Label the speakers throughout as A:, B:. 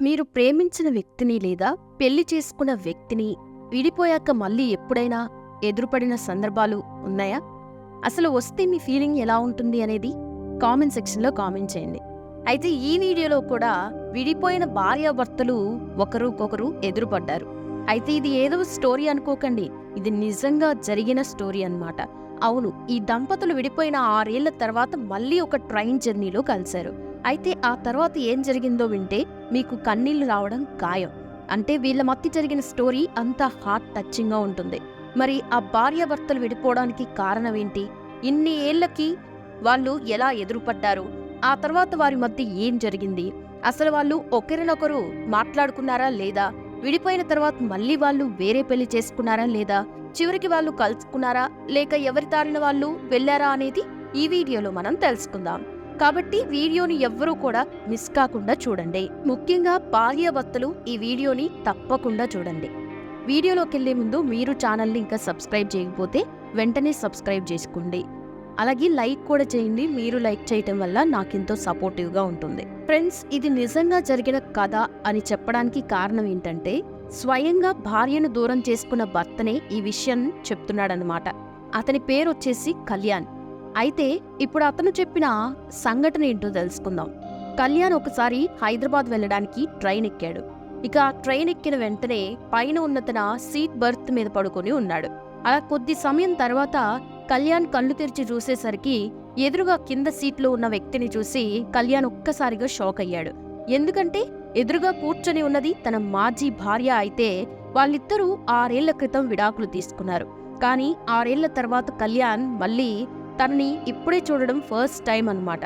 A: మీరు ప్రేమించిన వ్యక్తిని లేదా పెళ్ళి చేసుకున్న వ్యక్తిని విడిపోయాక మళ్ళీ ఎప్పుడైనా ఎదురుపడిన సందర్భాలు ఉన్నాయా? అసలు వస్తే మీ ఫీలింగ్ ఎలా ఉంటుంది అనేది కామెంట్ సెక్షన్లో కామెంట్ చేయండి. అయితే ఈ వీడియోలో కూడా విడిపోయిన భార్యాభర్తలు ఒకరికొకరు ఎదురుపడ్డారు. అయితే ఇది ఏదో స్టోరీ అనుకోకండి. ఇది నిజంగా జరిగిన స్టోరీ అన్నమాట. అవును ఈ దంపతులు విడిపోయిన ఆరేళ్ళ తర్వాత మళ్ళీ ఒక ట్రైన్ జర్నీలో కలిశారు. అయితే ఆ తర్వాత ఏం జరిగిందో వింటే మీకు కన్నీళ్ళు రావడం ఖాయం అంటే వీళ్ళ మధ్య జరిగిన స్టోరీ అంత హార్ట్ టచింగ్గా ఉంటుంది. మరి ఆ భార్యాభర్తలు విడిపోవడానికి కారణం ఏంటి ఇన్ని ఏళ్ళకి వాళ్ళు ఎలా ఎదురుపడ్డారు? ఆ తర్వాత వారి మధ్య ఏం జరిగింది? అసలు వాళ్ళు ఒకరినొకరు మాట్లాడుకున్నారా లేదా? విడిపోయిన తర్వాత మళ్ళీ వాళ్ళు వేరే పెళ్ళి చేసుకున్నారా లేదా? చివరికి వాళ్ళు కలుసుకున్నారా లేక ఎవరి దారిన వాళ్ళు వెళ్ళారా అనేది ఈ వీడియోలో మనం తెలుసుకుందాం. కాబట్టి వీడియోని ఎవ్వరూ కూడా మిస్ కాకుండా చూడండి. ముఖ్యంగా భార్యాభర్తలు ఈ వీడియోని తప్పకుండా చూడండి. వీడియోలోకి వెళ్ళే ముందు మీరు ఛానల్ని ఇంకా సబ్స్క్రైబ్ చేయకపోతే వెంటనే సబ్స్క్రైబ్ చేసుకోండి. అలాగే లైక్ కూడా చేయండి. మీరు లైక్ చేయటం వల్ల నాకెంతో సపోర్టివ్గా ఉంటుంది. ఫ్రెండ్స్ ఇది నిజంగా జరిగిన కథ అని చెప్పడానికి కారణం ఏంటంటే స్వయంగా భార్యను దూరం చేసుకున్న భర్తనే ఈ విషయం చెప్తున్నాడనమాట అతని పేరు వచ్చేసి కళ్యాణ్. అయితే ఇప్పుడు అతను చెప్పిన సంఘటన ఏంటో తెలుసుకుందాం. కళ్యాణ్ ఒకసారి హైదరాబాద్ వెళ్ళడానికి ట్రైన్ ఎక్కాడు. ఇక ట్రైన్ ఎక్కిన వెంటనే పైన ఉన్న తన సీట్ బర్త్ మీద పడుకొని ఉన్నాడు. అలా కొద్ది సమయం తర్వాత కళ్యాణ్ కళ్ళు తెరిచి చూసేసరికి ఎదురుగా కింద సీట్లో ఉన్న వ్యక్తిని చూసి కళ్యాణ్ ఒక్కసారిగా షాక్ అయ్యాడు. ఎందుకంటే ఎదురుగా కూర్చొని ఉన్నది తన మాజీ భార్య అయితే వాళ్ళిద్దరూ ఆరేళ్ళ క్రితం విడాకులు తీసుకున్నారు. కానీ ఆరేళ్ళ తర్వాత కళ్యాణ్ మళ్ళీ తనని ఇప్పుడే చూడడం ఫస్ట్ టైం అన్నమాట.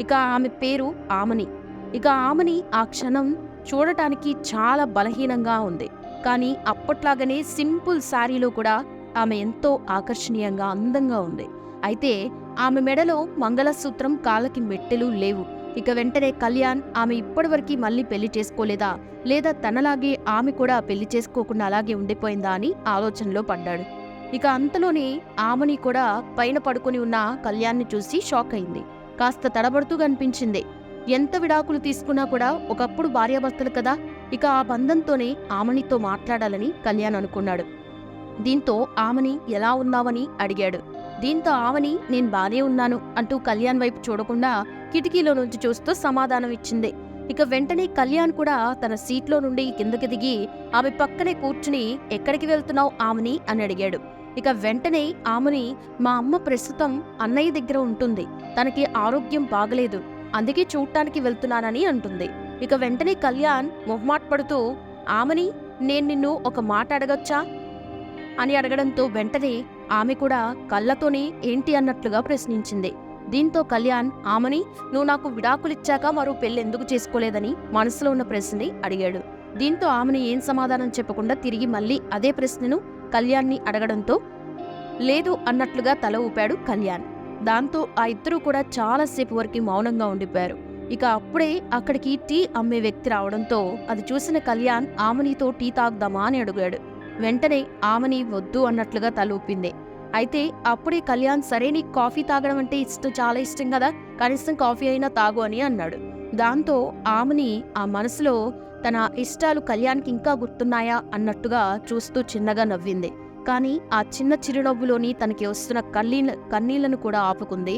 A: ఇక ఆమె పేరు ఆమని. ఇక ఆమని ఆ క్షణం చూడటానికి చాలా బలహీనంగా ఉంది. కానీ అప్పట్లాగానే సింపుల్ శారీలో కూడా ఆమె ఎంతో ఆకర్షణీయంగా అందంగా ఉంది. అయితే ఆమె మెడలో మంగళసూత్రం కాళ్ళకి మెట్టెలు లేవు. ఇక వెంటనే కళ్యాణ్ ఆమె ఇప్పటివరకు మళ్ళీ పెళ్ళి చేసుకోలేదా? లేదా తనలాగే ఆమె కూడా పెళ్ళి చేసుకోకుండా అలాగే ఉండిపోయిందా అని ఆలోచనలో పడ్డాడు. ఇక అంతలోనే ఆమెని కూడా పైన పడుకొని ఉన్న కళ్యాణ్ని చూసి షాక్ అయింది. కాస్త తడబడుతూ కనిపించింది. ఎంత విడాకులు తీసుకున్నా కూడా ఒకప్పుడు భార్యాభర్తలు కదా? ఇక ఆ బంధంతోనే ఆమెనితో మాట్లాడాలని కళ్యాణ్ అనుకున్నాడు. దీంతో ఆమెని ఎలా ఉన్నావని అడిగాడు. దీంతో ఆమెని నేను బానే ఉన్నాను అంటూ కళ్యాణ్ వైపు చూడకుండా కిటికీలో నుంచి చూస్తూ సమాధానం ఇచ్చింది. ఇక వెంటనే కళ్యాణ్ కూడా తన సీట్లో నుండి కిందకి దిగి ఆమె పక్కనే కూర్చుని ఎక్కడికి వెళ్తున్నావు ఆమెని అని అడిగాడు. ఇక వెంటనే ఆమెని మా అమ్మ ప్రస్తుతం అన్నయ్య దగ్గర ఉంటుంది. తనకి ఆరోగ్యం బాగలేదు. అందుకే చూడటానికి వెళ్తున్నానని అంటుంది. ఇక వెంటనే కళ్యాణ్ మొహమాట పడుతూ ఆమెని నేను నిన్ను ఒక మాట అడగచ్చా? అని అడగడంతో వెంటనే ఆమె కూడా కళ్ళతోనే ఏంటి అన్నట్లుగా ప్రశ్నించింది. దీంతో కళ్యాణ్ ఆమెని నువ్వు నాకు విడాకులిచ్చాక మరో పెళ్ళి ఎందుకు చేసుకోలేదని మనసులో ఉన్న ప్రశ్నని అడిగాడు. దీంతో ఆమెని ఏం సమాధానం చెప్పకుండా తిరిగి మళ్ళీ అదే ప్రశ్నను కళ్యాణ్ని అడగడంతో లేదు అన్నట్లుగా తల ఊపాడు కళ్యాణ్. దాంతో ఆ ఇద్దరూ కూడా చాలాసేపు వరకు మౌనంగా ఉండిపోయారు. ఇక అప్పుడే అక్కడికి టీ అమ్మే వ్యక్తి రావడంతో అది చూసిన కళ్యాణ్ ఆమెనితో టీ తాగుదామా? అని అడిగాడు. వెంటనే ఆమెని వద్దు అన్నట్లుగా తలూపింది అయితే అప్పుడే కళ్యాణ్ సరే నీకు కాఫీ తాగడం అంటే ఇష్టం చాలా ఇష్టం కదా కనీసం కాఫీ అయినా తాగు అని అన్నాడు. దాంతో ఆమెని ఆ మనసులో తన ఇష్టాలు కళ్యాణ్కి ఇంకా గుర్తున్నాయా అన్నట్టుగా చూస్తూ చిన్నగా నవ్వింది. కానీ ఆ చిన్న చిరునవ్వులోని తనకి వస్తున్న కన్నీళ్ళ కన్నీళ్ళను కూడా ఆపుకుంది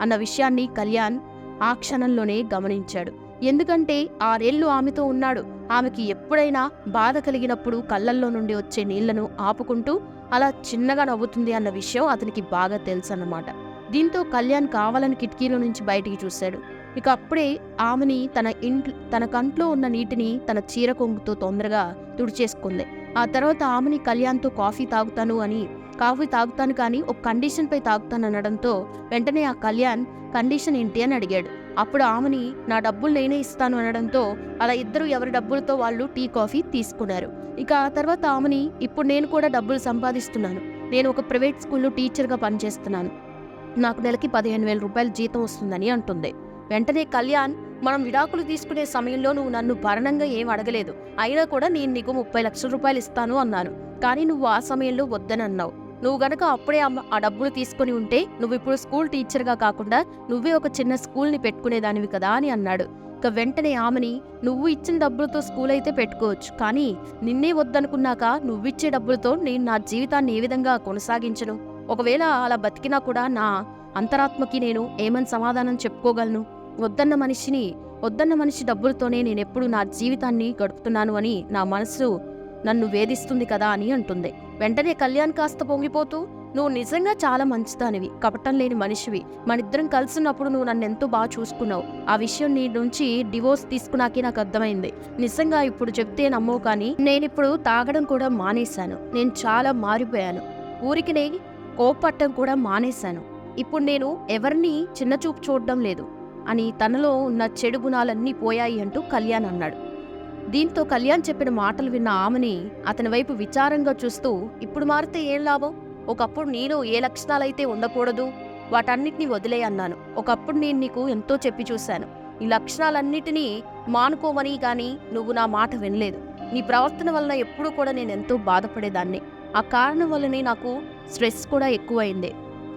A: అన్న విషయాన్ని కళ్యాణ్ ఆ క్షణంలోనే గమనించాడు. ఎందుకంటే ఆరేళ్ళు ఆమెతో ఉన్నాడు. ఆమెకి ఎప్పుడైనా బాధ కలిగినప్పుడు కళ్ళల్లో నుండి వచ్చే నీళ్ళను ఆపుకుంటూ అలా చిన్నగా నవ్వుతుంది అన్న విషయం అతనికి బాగా తెలుసన్నమాట. దీంతో కళ్యాణ్ కావాలని కిటికీలో నుంచి బయటికి చూశాడు. ఇక అప్పుడే ఆమెని తన ఇంట్లో తన కంట్లో ఉన్న నీటిని తన చీర కొంగుతో తొందరగా తుడిచేసుకుంది. ఆ తర్వాత ఆమెని కళ్యాణ్తో కాఫీ తాగుతాను అని కాఫీ తాగుతాను కానీ ఒక కండిషన్పై తాగుతాను అనడంతో వెంటనే ఆ కళ్యాణ్ కండిషన్ ఏంటి? అని అడిగాడు. అప్పుడు ఆమెని నా డబ్బులు నేనే ఇస్తాను అనడంతో అలా ఇద్దరు ఎవరి డబ్బులతో వాళ్ళు టీ కాఫీ తీసుకున్నారు. ఇక ఆ తర్వాత ఆమెని ఇప్పుడు నేను కూడా డబ్బులు సంపాదిస్తున్నాను. నేను ఒక ప్రైవేట్ స్కూల్లో టీచర్గా పనిచేస్తున్నాను. నాకు నెలకి పదిహేను వేల రూపాయలు జీతం వస్తుందని అంటుంది. వెంటనే కళ్యాణ్ మనం విడాకులు తీసుకునే సమయంలో నువ్వు నన్ను భరణంగా ఏం అడగలేదు. అయినా కూడా నేను నీకు ముప్పై లక్షల రూపాయలు ఇస్తాను అన్నాను. కానీ నువ్వు ఆ సమయంలో వద్దనన్నావు. నువ్వు గనక అప్పుడే ఆ డబ్బులు తీసుకుని ఉంటే నువ్వు ఇప్పుడు స్కూల్ టీచర్గా కాకుండా నువ్వే ఒక చిన్న స్కూల్ని పెట్టుకునేదానివి కదా అని అన్నాడు. ఇక వెంటనే ఆమెని నువ్వు ఇచ్చిన డబ్బులతో స్కూల్ అయితే పెట్టుకోవచ్చు కానీ నిన్నే వద్దనుకున్నాక నువ్విచ్చే డబ్బులతో నేను నా జీవితాన్ని ఏ విధంగా కొనసాగించను? ఒకవేళ అలా బతికినా కూడా నా అంతరాత్మకి నేను ఏమని సమాధానం చెప్పుకోగలను? వద్దన్న మనిషిని వద్దన్న మనిషి డబ్బులతోనే నేనెప్పుడు నా జీవితాన్ని గడుపుతున్నాను అని నా మనసు నన్ను వేధిస్తుంది కదా అని అంటుంది. వెంటనే కళ్యాణ్ కాస్త పొంగిపోతూ నువ్వు నిజంగా చాలా మంచిదానివి కపటం లేని మనిషివి. మనిద్దరం కలిసినప్పుడు నువ్వు నన్ను ఎంతో బాగా చూసుకున్నావు. ఆ విషయం నీ నుంచి డివోర్స్ తీసుకున్నాకే నాకు అర్థమైంది. నిజంగా ఇప్పుడు చెప్తే నమ్మవు కానీ నేను ఇప్పుడు తాగడం కూడా మానేశాను. నేను చాలా మారిపోయాను. ఊరికి నే కోపట్టం కూడా మానేశాను. ఇప్పుడు నేను ఎవరిని చిన్నచూపు చూడడం లేదు అని తనలో ఉన్న చెడు గుణాలన్నీ పోయాయి అంటూ కళ్యాణ్ అన్నాడు. దీంతో కళ్యాణ్ చెప్పిన మాటలు విన్న ఆమెని అతని వైపు విచారంగా చూస్తూ ఇప్పుడు మారితే ఏం లాభం? ఒకప్పుడు నీలో ఏ లక్షణాలైతే ఉండకూడదు వాటన్నిటినీ వదిలే అన్నాను. ఒకప్పుడు నేను నీకు ఎంతో చెప్పి చూశాను. ఈ లక్షణాలన్నిటినీ మానుకోమని గాని నువ్వు నా మాట వినలేదు. నీ ప్రవర్తన వలన ఎప్పుడూ కూడా నేను ఎంతో బాధపడేదాన్ని. ఆ కారణం వల్లనే నాకు స్ట్రెస్ కూడా ఎక్కువైంది.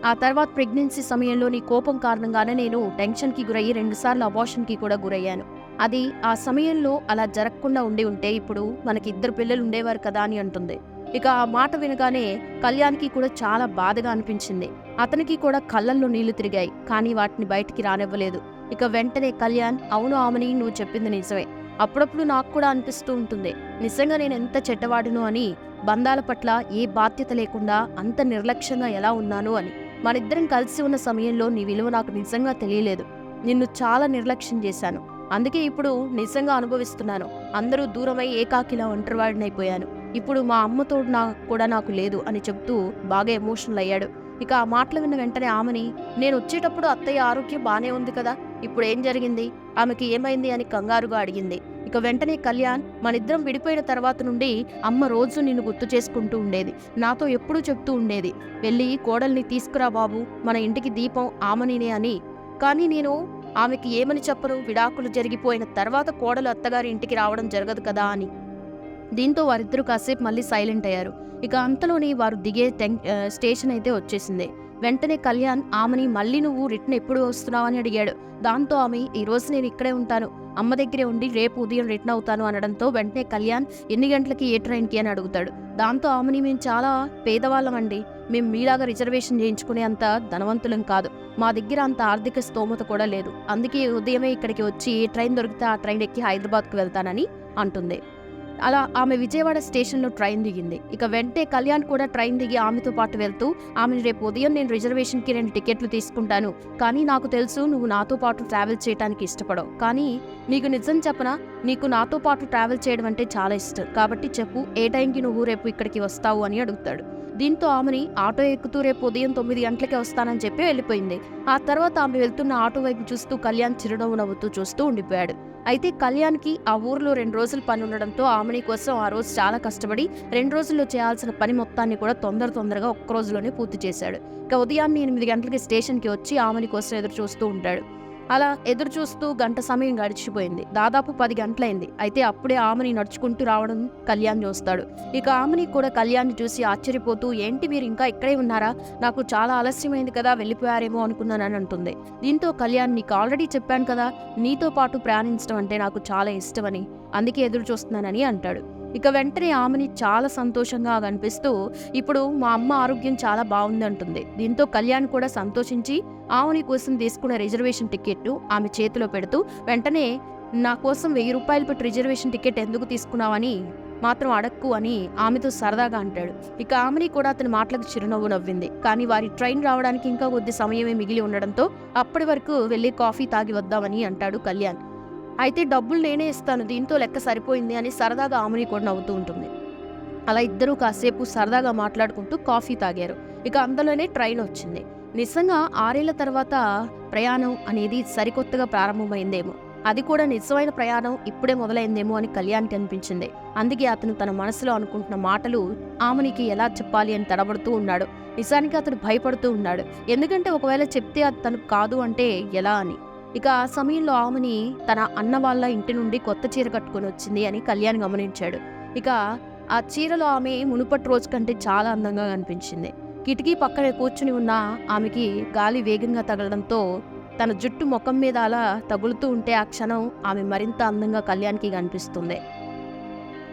A: ఆ తర్వాత ప్రెగ్నెన్సీ సమయంలో నీ కోపం కారణంగానే నేను టెన్షన్కి గురయ్యి రెండుసార్లు అబార్షన్కి కూడా గురయ్యాను. అది ఆ సమయంలో అలా జరగకుండా ఉండి ఉంటే ఇప్పుడు మనకి ఇద్దరు పిల్లలు ఉండేవారు కదా అని అంటుంది. ఇక ఆ మాట వినగానే కళ్యాణ్కి కూడా చాలా బాధగా అనిపించింది. అతనికి కూడా కళ్ళల్లో నీళ్ళు తిరిగాయి కానీ వాటిని బయటికి రానివ్వలేదు. ఇక వెంటనే కళ్యాణ్ అవును ఆమెని నువ్వు చెప్పింది నిజమే. అప్పుడప్పుడు నాకు కూడా అనిపిస్తూ ఉంటుంది. నిజంగా నేను ఎంత చెడ్డవాడును అని బంధాల పట్ల ఏ బాధ్యత లేకుండా అంత నిర్లక్ష్యంగా ఎలా ఉన్నాను అని. మనిద్దరం కలిసి ఉన్న సమయంలో నీ విలువ నాకు నిజంగా తెలియలేదు. నిన్ను చాలా నిర్లక్ష్యం చేశాను. అందుకే ఇప్పుడు నిజంగా అనుభవిస్తున్నాను. అందరూ దూరమై ఏకాకిలా ఒంటరివాడినైపోయాను. ఇప్పుడు మా అమ్మతో నా కూడా నాకు లేదు అని చెప్తూ బాగా ఎమోషనల్ అయ్యాడు. ఇక ఆ మాటలు విన్న వెంటనే ఆమెని నేను వచ్చేటప్పుడు అత్తయ్య ఆరోగ్యం బానే ఉంది కదా ఇప్పుడు ఏం జరిగింది? ఆమెకి ఏమైంది? అని కంగారుగా అడిగింది. ఇక వెంటనే కళ్యాణ్ మనిద్దరం విడిపోయిన తర్వాత నుండి అమ్మ రోజు నిన్ను గుర్తు చేసుకుంటూ ఉండేది. నాతో ఎప్పుడూ చెప్తూ ఉండేది. వెళ్ళి కోడల్ని తీసుకురా బాబు మన ఇంటికి దీపం ఆమనినే అని. కానీ నేను ఆమెకి ఏమని చెప్పరు? విడాకులు జరిగిపోయిన తర్వాత కోడలు అత్తగారి ఇంటికి రావడం జరగదు కదా అని. దీంతో వారిద్దరూ కాసేపు మళ్ళీ సైలెంట్ అయ్యారు. ఇక అంతలోనే వారు దిగే స్టేషన్ అయితే వచ్చేసింది. వెంటనే కళ్యాణ్ ఆమెని మళ్ళీ నువ్వు రిటర్న్ ఎప్పుడు వస్తున్నావు అని అడిగాడు. దాంతో ఆమె ఈరోజు నేను ఇక్కడే ఉంటాను. అమ్మ దగ్గరే ఉండి రేపు ఉదయం రిటర్న్ అవుతాను అనడంతో వెంటనే కళ్యాణ్ ఎన్ని గంటలకి ఏ ట్రైన్కి అని అడుగుతాడు. దాంతో ఆమెని మేము చాలా పేదవాళ్ళమండి. మేము మీలాగా రిజర్వేషన్ చేయించుకునే అంత ధనవంతులం కాదు. మా దగ్గర అంత ఆర్థిక స్తోమత కూడా లేదు. అందుకే ఉదయమే ఇక్కడికి వచ్చి ఏ ట్రైన్ దొరికితే ఆ ట్రైన్ ఎక్కి హైదరాబాద్కు వెళ్తానని అంటుంది. అలా ఆమె విజయవాడ స్టేషన్లో ట్రైన్ దిగింది. ఇక వెంటే కళ్యాణ్ కూడా ట్రైన్ దిగి ఆమెతో పాటు వెళ్తూ ఆమెను రేపు ఉదయం నేను రిజర్వేషన్కి రెండు టికెట్లు తీసుకుంటాను. కానీ నాకు తెలుసు నువ్వు నాతో పాటు ట్రావెల్ చేయడానికి ఇష్టపడవు. కానీ నీకు నిజం చెప్పనా? నీకు నాతో పాటు ట్రావెల్ చేయడం అంటే చాలా ఇష్టం. కాబట్టి చెప్పు ఏ టైంకి నువ్వు రేపు ఇక్కడికి వస్తావు అని అడుగుతాడు. దీంతో ఆమెని ఆటో ఎక్కుతూ రేపు ఉదయం తొమ్మిది గంటలకే వస్తానని చెప్పి వెళ్ళిపోయింది. ఆ తర్వాత ఆమె వెళ్తున్న ఆటో వైపు చూస్తూ కళ్యాణ్ చిరునవ్వు నవ్వుతూ చూస్తూ ఉండిపోయాడు. అయితే కళ్యాణ్కి ఆ ఊర్లో రెండు రోజులు పని ఉండడంతో ఆమెని కోసం ఆ రోజు చాలా కష్టపడి రెండు రోజుల్లో చేయాల్సిన పని మొత్తాన్ని కూడా తొందర తొందరగా ఒక్క రోజులోనే పూర్తి చేశాడు. ఇక ఉదయాన్నే ఎనిమిది గంటలకి స్టేషన్కి వచ్చి ఆమెని కోసం ఎదురు చూస్తూ ఉంటాడు. అలా ఎదురు చూస్తూ గంట సమయం గడిచిపోయింది. దాదాపు పది గంటలైంది. అయితే అప్పుడే ఆమెని నడుచుకుంటూ రావడం కళ్యాణ్ చూస్తాడు. ఇక ఆమెని కూడా కళ్యాణ్ చూసి ఆశ్చర్యపోతూ ఏంటి మీరు ఇంకా ఇక్కడే ఉన్నారా? నాకు చాలా ఆలస్యమైంది కదా వెళ్ళిపోయారేమో అనుకున్నానని అంటుంది. దీంతో కళ్యాణ్ నీకు ఆల్రెడీ చెప్పాను కదా నీతో పాటు ప్రయాణించడం అంటే నాకు చాలా ఇష్టమని అందుకే ఎదురు చూస్తున్నానని అంటాడు. ఇక వెంటనే ఆమెని చాలా సంతోషంగా కనిపిస్తూ ఇప్పుడు మా అమ్మ ఆరోగ్యం చాలా బాగుంది అంటుంది దీంతో కళ్యాణ్ కూడా సంతోషించి ఆమెని కోసం తీసుకున్న రిజర్వేషన్ టికెట్ను ఆమె చేతిలో పెడుతూ వెంటనే నా కోసం వెయ్యి రూపాయలు పెట్టి రిజర్వేషన్ టికెట్ ఎందుకు తీసుకున్నావని మాత్రం అడక్కు అని ఆమెతో సరదాగా అంటాడు. ఇక ఆమెని కూడా అతని మాటలకు చిరునవ్వు నవ్వింది. కానీ వారి ట్రైన్ రావడానికి ఇంకా కొద్ది సమయమే మిగిలి ఉండడంతో అప్పటి వరకు వెళ్ళి కాఫీ తాగి వద్దామని అంటాడు కళ్యాణ్. అయితే డబ్బులు నేనే ఇస్తాను దీంతో లెక్క సరిపోయింది అని సరదాగా ఆమెని కూడా నవ్వుతూ ఉంటుంది. అలా ఇద్దరూ కాసేపు సరదాగా మాట్లాడుకుంటూ కాఫీ తాగారు. ఇక అందులోనే ట్రైన్ వచ్చింది. నిజంగా ఆరేళ్ళ తర్వాత ప్రయాణం అనేది సరికొత్తగా ప్రారంభమైందేమో. అది కూడా నిజమైన ప్రయాణం ఇప్పుడే మొదలైందేమో అని కళ్యాణ్కి అనిపించింది. అందుకే అతను తన మనసులో అనుకుంటున్న మాటలు ఆమెనికి ఎలా చెప్పాలి అని తడబడుతూ ఉన్నాడు. నిజానికి అతను భయపడుతూ ఉన్నాడు. ఎందుకంటే ఒకవేళ చెప్తే అది తనకు కాదు అంటే ఎలా అని. ఇక ఆ సమయంలో ఆమెని తన అన్న వాళ్ళ ఇంటి నుండి కొత్త చీర కట్టుకొని వచ్చింది అని కళ్యాణ్ గమనించాడు. ఇక ఆ చీరలో ఆమె మునుపటి రోజు కంటే చాలా అందంగా కనిపించింది. కిటికీ పక్కనే కూర్చుని ఉన్న ఆమెకి గాలి వేగంగా తగలడంతో తన జుట్టు ముఖం మీద అలా తగులుతూ ఉంటే ఆ క్షణం ఆమె మరింత అందంగా కళ్యాణ్కి కనిపిస్తుంది.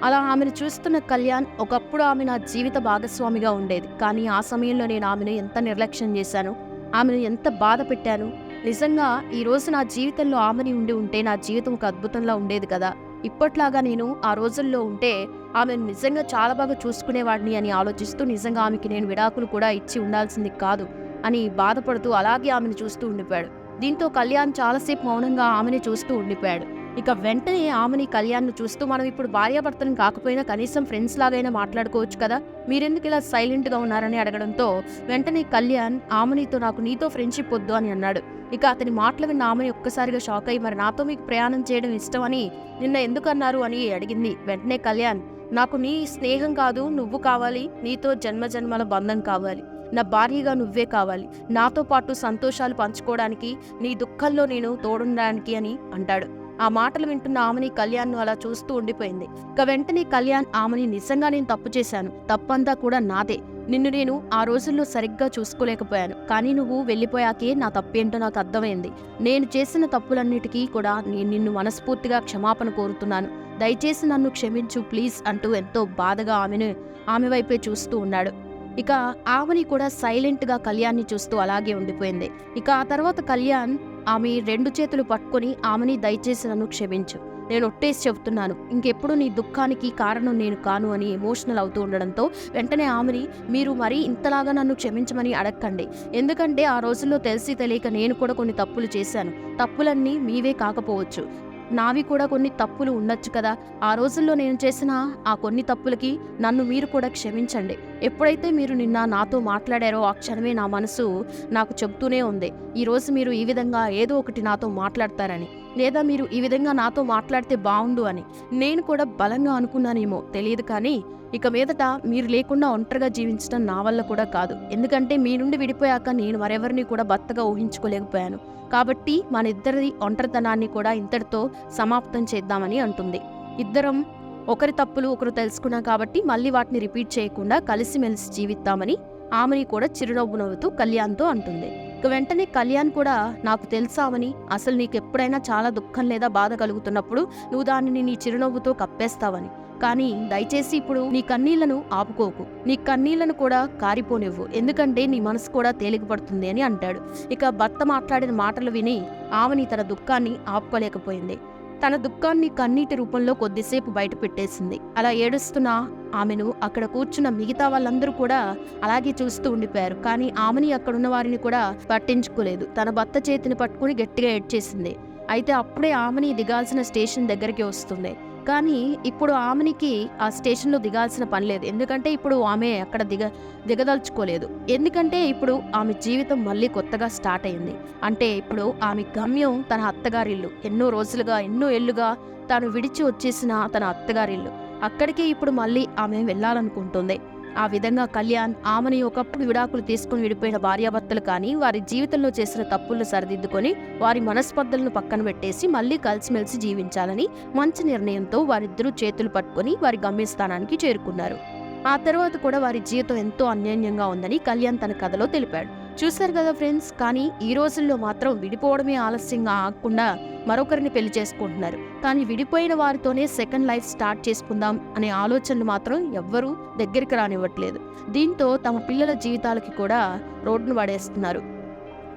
A: అలా ఆమెను చూస్తున్న కళ్యాణ్ ఒకప్పుడు ఆమె నా జీవిత భాగస్వామిగా ఉండేది. కానీ ఆ సమయంలో నేను ఆమెను ఎంత నిర్లక్ష్యం చేశాను ఆమెను ఎంత బాధ పెట్టాను నిజంగా ఈరోజు నా జీవితంలో ఆమెని ఉండి ఉంటే నా జీవితం ఒక అద్భుతంలా ఉండేది కదా. ఇప్పట్లాగా నేను ఆ రోజుల్లో ఉంటే ఆమెను నిజంగా చాలా బాగా చూసుకునేవాడిని అని ఆలోచిస్తూ నిజంగా ఆమెకి నేను విడాకులు కూడా ఇచ్చి ఉండాల్సింది కాదు అని బాధపడుతూ అలాగే ఆమెను చూస్తూ ఉండిపోయాడు. దీంతో కళ్యాణ్ చాలాసేపు మౌనంగా ఆమెని చూస్తూ ఉండిపోయాడు. ఇక వెంటనే ఆమెని కళ్యాణ్ను చూస్తూ మనం ఇప్పుడు భార్యాభర్తలను కాకపోయినా కనీసం ఫ్రెండ్స్ లాగైనా మాట్లాడుకోవచ్చు కదా? మీరెందుకు ఇలా సైలెంట్గా ఉన్నారని అడగడంతో వెంటనే కళ్యాణ్ ఆమెనితో నాకు నీతో ఫ్రెండ్షిప్ వద్దు అని అన్నాడు. ఇక అతని మాటలు విన్న ఆమెని ఒక్కసారిగా షాక్ అయ్యి మరి నాతో మీకు ప్రయాణం చేయడం ఇష్టమని నిన్న ఎందుకు అన్నారు అని అడిగింది. వెంటనే కళ్యాణ్ నాకు నీ స్నేహం కాదు నువ్వు కావాలి నీతో జన్మజన్మల బంధం కావాలి. నా భార్యగా నువ్వే కావాలి. నాతో పాటు సంతోషాలు పంచుకోవడానికి నీ దుఃఖంలో నేను తోడుండడానికి అని అంటాడు. ఆ మాటలు వింటున్న ఆమెని కళ్యాణ్ అలా చూస్తూ ఉండిపోయింది. ఇక వెంటనే కళ్యాణ్ ఆమెని నిజంగా నేను తప్పు చేశాను. తప్పంతా కూడా నాదే. నిన్ను నేను ఆ రోజుల్లో సరిగ్గా చూసుకోలేకపోయాను. కానీ నువ్వు వెళ్ళిపోయాకే నా తప్పేంటో నాకు అర్థమైంది. నేను చేసిన తప్పులన్నిటికీ కూడా నేను నిన్ను మనస్ఫూర్తిగా క్షమాపణ కోరుతున్నాను. దయచేసి నన్ను క్షమించు ప్లీజ్ అంటూ ఎంతో బాధగా ఆమెను ఆమె వైపే చూస్తూ ఉన్నాడు. ఇక ఆమెని కూడా సైలెంట్గా కళ్యాణ్ని చూస్తూ అలాగే ఉండిపోయింది. ఇక ఆ తర్వాత కళ్యాణ్ ఆమె రెండు చేతులు పట్టుకొని ఆమెని దయచేసి నన్ను క్షమించు. నేను ఒట్టేసి చెబుతున్నాను ఇంకెప్పుడు నీ దుఃఖానికి కారణం నేను కాను అని ఎమోషనల్ అవుతూ ఉండడంతో వెంటనే ఆమెని మీరు మరీ ఇంతలాగా నన్ను క్షమించమని అడగండి ఎందుకంటే ఆ రోజుల్లో తెలిసి తెలియక నేను కూడా కొన్ని తప్పులు చేశాను. తప్పులన్నీ మీవే కాకపోవచ్చు. నావి కూడా కొన్ని తప్పులు ఉండొచ్చు కదా. ఆ రోజుల్లో నేను చేసిన ఆ కొన్ని తప్పులకి నన్ను మీరు కూడా క్షమించండి. ఎప్పుడైతే మీరు నిన్న నాతో మాట్లాడారో ఆ క్షణమే నా మనసు నాకు చెబుతూనే ఉంది. ఈరోజు మీరు ఈ విధంగా ఏదో ఒకటి నాతో మాట్లాడతారని. లేదా మీరు ఈ విధంగా నాతో మాట్లాడితే బాగుండు అని. నేను కూడా బలంగా అనుకున్నానేమో తెలియదు కానీ ఇక మీదట మీరు లేకుండా ఒంటరిగా జీవించడం నా వల్ల కూడా కాదు. ఎందుకంటే మీ నుండి విడిపోయాక నేను మరెవరిని కూడా భర్తగా ఊహించుకోలేకపోయాను. కాబట్టి మన ఇద్దరి ఒంటరితనాన్ని కూడా ఇంతటితో సమాప్తం చేద్దామని అంటుంది. ఇద్దరం ఒకరి తప్పులు ఒకరు తెలుసుకున్నాం కాబట్టి మళ్ళీ వాటిని రిపీట్ చేయకుండా కలిసిమెలిసి జీవిద్దామని ఆమెని కూడా చిరునవ్వు నవ్వుతూ కళ్యాణ్తో అంటుంది. ఇక వెంటనే కళ్యాణ్ కూడా నాకు తెలుసావని అసలు నీకు ఎప్పుడైనా చాలా దుఃఖం లేదా బాధ కలుగుతున్నప్పుడు నువ్వు దానిని నీ చిరునవ్వుతో కప్పేస్తావని. కానీ దయచేసి ఇప్పుడు నీ కన్నీళ్ళను ఆపుకోకు. నీ కన్నీళ్ళను కూడా కారిపోనివ్వు. ఎందుకంటే నీ మనసు కూడా తేలికపడుతుంది అని అంటాడు. ఇక భర్త మాట్లాడిన మాటలు విని ఆమెని తన దుఃఖాన్ని ఆపుకోలేకపోయింది. తన దుఃఖాన్ని కన్నీటి రూపంలో కొద్దిసేపు బయట పెట్టేసింది. అలా ఏడుస్తున్న ఆమెను అక్కడ కూర్చున్న మిగతా వాళ్ళందరూ కూడా అలాగే చూస్తూ ఉండిపోయారు. కానీ ఆమెని అక్కడున్న వారిని కూడా పట్టించుకోలేదు. తన భర్త చేతిని పట్టుకుని గట్టిగా ఏడ్చేసింది. అయితే అప్పుడే ఆమెని దిగాల్సిన స్టేషన్ దగ్గరికి వస్తుంది. కానీ ఇప్పుడు ఆమెనికి ఆ స్టేషన్లో దిగాల్సిన పని లేదు. ఎందుకంటే ఇప్పుడు ఆమె అక్కడ దిగ దిగదలుచుకోలేదు. ఎందుకంటే ఇప్పుడు ఆమె జీవితం మళ్ళీ కొత్తగా స్టార్ట్ అయింది. అంటే ఇప్పుడు ఆమె గమ్యం తన అత్తగారిల్లు. ఎన్నో రోజులుగా ఎన్నో ఏళ్ళుగా తాను విడిచి వచ్చేసిన తన అత్తగారిల్లు. అక్కడికే ఇప్పుడు మళ్ళీ ఆమె వెళ్ళాలనుకుంటుంది. ఆ విధంగా కళ్యాణ్ ఆమెను ఒకప్పుడు విడాకులు తీసుకుని విడిపోయిన భార్యాభర్తలు కానీ వారి జీవితంలో చేసిన తప్పులను సరిదిద్దుకొని వారి మనస్పర్ధలను పక్కన పెట్టేసి మళ్ళీ కలిసిమెలిసి జీవించాలని మంచి నిర్ణయంతో వారిద్దరూ చేతులు పట్టుకొని వారి గమ్యస్థానానికి చేరుకున్నారు. ఆ తర్వాత కూడా వారి జీవితం ఎంతో అన్యోన్యంగా ఉందని కళ్యాణ్ తన కథలో తెలిపాడు. చూశారు కదా ఫ్రెండ్స్ కానీ ఈ రోజుల్లో మాత్రం విడిపోవడమే ఆలస్యంగా ఆగకుండా మరొకరిని పెళ్ళి చేసుకుంటున్నారు. కానీ విడిపోయిన వారితోనే సెకండ్ లైఫ్ స్టార్ట్ చేసుకుందాం అనే ఆలోచనలు మాత్రం ఎవ్వరూ దగ్గరికి రానివ్వట్లేదు. దీంతో తమ పిల్లల జీవితాలకి కూడా రోడ్డును పడేస్తున్నారు.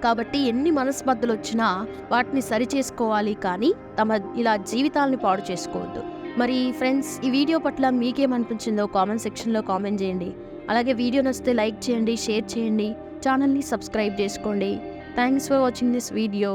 A: కాబట్టి ఎన్ని మనస్పర్ధలు వచ్చినా వాటిని సరి చేసుకోవాలి కానీ తమ ఇలా జీవితాలను పాడు చేసుకోవద్దు. మరి ఫ్రెండ్స్ ఈ వీడియో పట్ల మీకేమనిపించిందో కామెంట్ సెక్షన్లో కామెంట్ చేయండి. అలాగే వీడియో నచ్చితే లైక్ చేయండి షేర్ చేయండి. ఛానల్ని సబ్స్క్రైబ్ చేసుకోండి. Thanks for watching this video